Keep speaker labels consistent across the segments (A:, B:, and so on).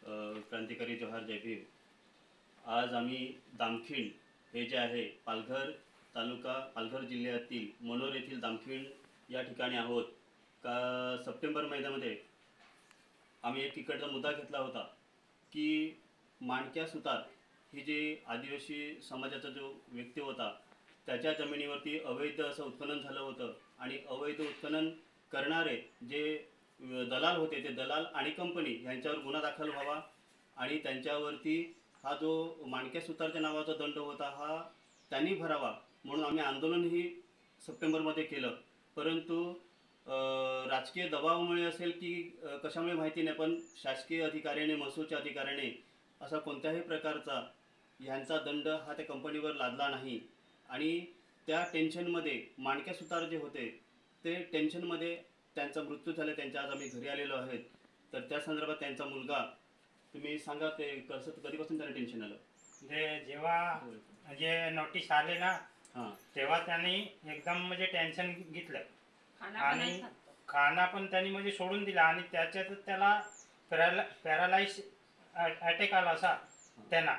A: क्रांतिकारी जवाहर जय भीम आज आम्ही दामखिंड हे जे आहे पालघर तालुका पालघर जिल्ह्यातील मनोर येथील दामखिंड या ठिकाणी आहोत. का सप्टेंबर महिन्यामध्ये आम्ही एक इकडचा मुद्दा घेतला होता की माणक्या सुतार ही जी आदिवासी समाजाचा जो व्यक्ती होता त्याच्या जमिनीवरती अवैध असं उत्खनन झालं होतं आणि अवैध उत्खनन करणारे जे दलाल होते ते दलाल आणि कंपनी यांच्यावर गुन्हा दाखल व्हावा. आणि त्यांच्यावरती हा जो माणक्या सुतारच्या नावाचा दंड होता हा त्यांनी भरावा म्हणून आम्ही आंदोलनही सप्टेंबरमध्ये केलं. परंतु राजकीय दबावामुळे असेल की कशामुळे माहिती नाही पण शासकीय अधिकाऱ्याने महसूलच्या अधिकाऱ्याने असा कोणत्याही प्रकारचा ह्यांचा दंड हा त्या कंपनीवर लादला नाही. आणि त्या टेन्शनमध्ये माणक्या सुतार जे होते ते टेन्शनमध्ये त्यांचा मृत्यू झाला त्यांच्या आज आम्ही घरी आलेलो आहेत. तर त्या संदर्भात त्यांचा मुलगा तुम्ही सांगा ते कसं कधीपासून त्यांना टेन्शन आलं?
B: जे जेव्हा जे नोटीस आले ना
A: हां.
B: तेव्हा त्यांनी एकदम म्हणजे टेन्शन घेतलं.
C: खाना पण नाही
B: आणि. खाना पण त्यांनी म्हणजे सोडून दिला आणि त्याच्यातच त्याला पॅराला पॅरालाइज अटॅक आला असा त्यांना.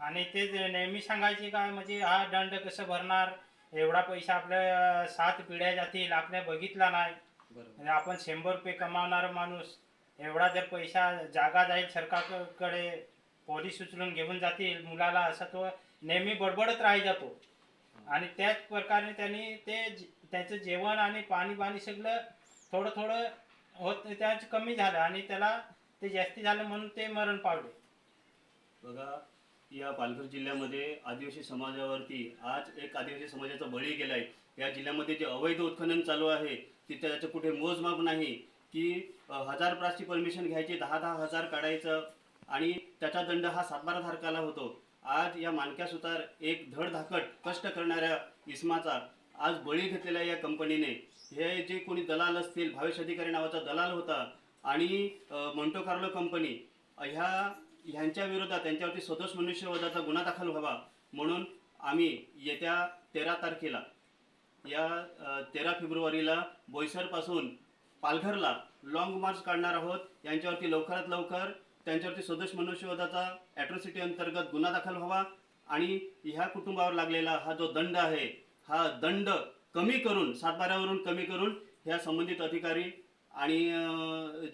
B: आणि ते नेहमी सांगायचे काय म्हणजे हा दंड कसं भरणार? एवढा पैसा आपल्या सात पिढ्या जातील आपल्या बघितला नाही. म्हणजे आपण शंभर रुपये कमावणारा माणूस एवढा जर पैसा जागा जाईल सरकारकडे पोलीस उचलून घेऊन जातील मुलाला असा तो नेहमी बडबडत राही जातो. आणि त्याच प्रकारे त्यांनी ते त्याचं जेवण आणि पाणी पाणी सगळं थोडं थोडं होत त्याच कमी झालं आणि त्याला ते जास्ती झालं म्हणून ते मरण पावले.
A: बघा या पालघर जिल्ह्यामध्ये आदिवासी समाजावरती आज एक आदिवासी समाजाचा बळी गेलाय. या जिल्ह्यामध्ये जे अवैध उत्खनन चालू आहे तिथे त्याचं कुठे मोजमाप नाही की हजार प्रासची परमिशन घ्यायची दहा दहा हजार काढायचं आणि त्याचा दंड हा सातबारा धारकाला होतो. आज या मानक्या सुतार एक धडधाकट कष्ट करणाऱ्या इस्माचा आज बळी घेतलेल्या या कंपनीने. हे जे कोणी दलाल असतील भावेश अधिकारी नावाचा दलाल होता आणि मोंटो कार्लो कंपनी ह्या ह्यांच्या विरोधात त्यांच्यावरती सदोष मनुष्यवधाचा गुन्हा दाखल व्हावा म्हणून आम्ही येत्या तेरा तारखेला या तेरा फेब्रुवारीला बोईसरपासून पालघरला लाँग मार्च काढणार आहोत. यांच्यावरती लवकरात लवकर त्यांच्यावरती सदोष मनुष्यवधाचा ॲट्रॉसिटी अंतर्गत गुन्हा दाखल व्हावा आणि ह्या कुटुंबावर लागलेला हा जो दंड आहे हा दंड कमी करून सातबाऱ्यावरून कमी करून ह्या संबंधित अधिकारी आणि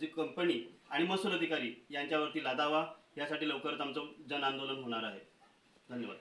A: जी कंपनी आणि महसूल अधिकारी यांच्यावरती लादावा. यासाठी लवकरच आमचं जन आंदोलन होणार आहे. धन्यवाद.